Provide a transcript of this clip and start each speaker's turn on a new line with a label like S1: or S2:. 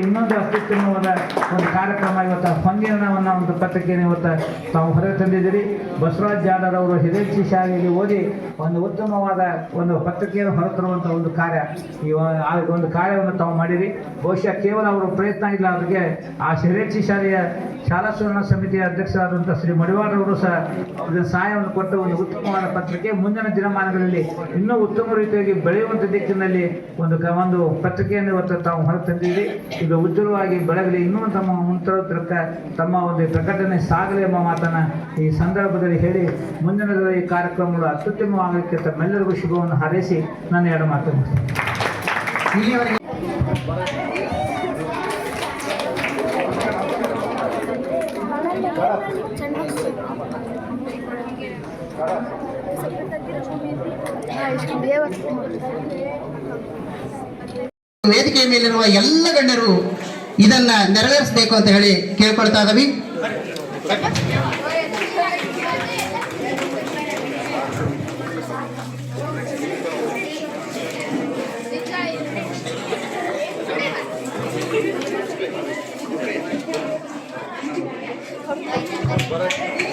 S1: ಇನ್ನೊಂದು ಅತ್ಯುತ್ತಮವಾದ ಒಂದು ಕಾರ್ಯಕ್ರಮ ಇವತ್ತು ಹೊಂದಿನವನ್ನ ಒಂದು ಪತ್ರಿಕೆಯನ್ನು ಇವತ್ತು ತಾವು ಹೊರಗೆ ತಂದಿದ್ದೀರಿ. ಬಸವರಾಜ್ ಜಾಧವ್ ಅವರು ಹಿರೇಚಿ ಶಾಲೆಯಲ್ಲಿ ಓದಿ ಒಂದು ಉತ್ತಮವಾದ ಒಂದು ಪತ್ರಿಕೆಯನ್ನು ಹೊರತರುವಂಥ ಒಂದು ಕಾರ್ಯ ಈ ಒಂದು ಕಾರ್ಯವನ್ನು ತಾವು ಮಾಡಿರಿ. ಬಹುಶಃ ಕೇವಲ ಅವರು ಪ್ರಯತ್ನ ಇಲ್ಲ, ಅವರಿಗೆ ಆ ಹಿರೇಚಿ ಶಾಲೆಯ ಶಾಲಾ ಸುವರ್ಣ ಸಮಿತಿಯ ಅಧ್ಯಕ್ಷರಾದಂಥ ಶ್ರೀ ಮಡಿವಾಡ್ ಅವರು ಸಹ ಇದನ್ನು ಸಹಾಯವನ್ನು ಕೊಟ್ಟ ಒಂದು ಉತ್ತಮವಾದ ಪತ್ರಿಕೆ. ಮುಂದಿನ ದಿನಮಾನಗಳಲ್ಲಿ ಇನ್ನೂ ಉತ್ತಮ ರೀತಿಯಾಗಿ ಬೆಳೆಯುವಂಥ ದಿಕ್ಕಿನಲ್ಲಿ ಒಂದು ಒಂದು ಪತ್ರಿಕೆಯನ್ನು ಇವತ್ತು ತಾವು ಹೊರ ತಂದಿದ್ದೀವಿ. ಇದು ಉಜ್ವಲವಾಗಿ ಬೆಳಗಲಿ ಇನ್ನೂ ತಮ್ಮ ಮುಂತರಕ ತಮ್ಮ ಒಂದು ಪ್ರಕಟಣೆ ಸಾಗಲಿ ಎಂಬ ಮಾತನ್ನು ಈ ಸಂದರ್ಭದಲ್ಲಿ ಹೇಳಿ ಮುಂದಿನ ಈ ಕಾರ್ಯಕ್ರಮಗಳು ಅತ್ಯುತ್ತಮವಾಗಲಿಕ್ಕೆ ತಮ್ಮೆಲ್ಲರಿಗೂ ಶುಭವನ್ನು ಹಾರೈಸಿ ನಾನು ಎರಡು ಮಾತು
S2: ವೇದಿಕೆಯ ಮೇಲಿರುವ ಎಲ್ಲ ಗಣ್ಯರು ಇದನ್ನ ನೆರವೇರಿಸಬೇಕು ಅಂತ ಹೇಳಿ ಕೇಳ್ಕೊಳ್ತಾ ಇದ್ದೀವಿ.
S3: Gracias.